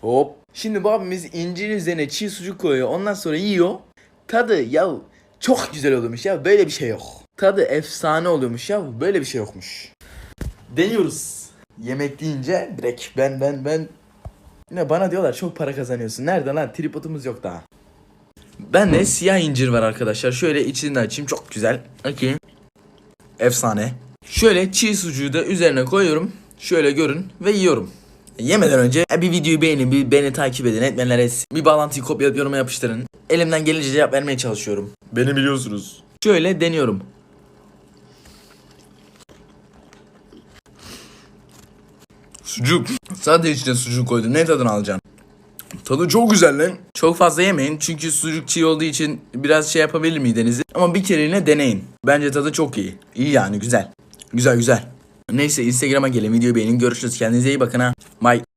Hop. Şimdi bu abimiz incirin üzerine çiğ sucuk koyuyor. Ondan sonra yiyor. Tadı ya çok güzel oluyormuş ya. Böyle bir şey yok. Tadı efsane oluyormuş ya. Böyle bir şey yokmuş. Deniyoruz. Yemek deyince direkt ben ben ben Yine bana diyorlar çok para kazanıyorsun. Nerede lan? Tripodumuz yok daha. Ben de siyah incir var arkadaşlar. Şöyle içini açayım. Çok güzel. Bakayım. Efsane. Şöyle çiğ sucuğu da üzerine koyuyorum. Şöyle görün ve yiyorum. Yemeden önce e, bir videoyu beğenin, bir beni takip edin, etmenler etsin. Bir bağlantıyı kopyalayıp yoruma yapıştırın. Elimden gelince cevap vermeye çalışıyorum. Beni biliyorsunuz. Şöyle deniyorum. Sucuk. Sadece içine sucuk koydum. Ne tadını alacaksın? Tadı çok güzel lan. Çok fazla yemeyin çünkü sucuk çiğ olduğu için biraz şey yapabilir midenizi. Ama bir kereliğine deneyin. Bence tadı çok iyi. İyi yani güzel. Güzel güzel. Neyse Instagram'a gelin videoyu beğenin. Görüşürüz. Kendinize iyi bakın ha. Bye.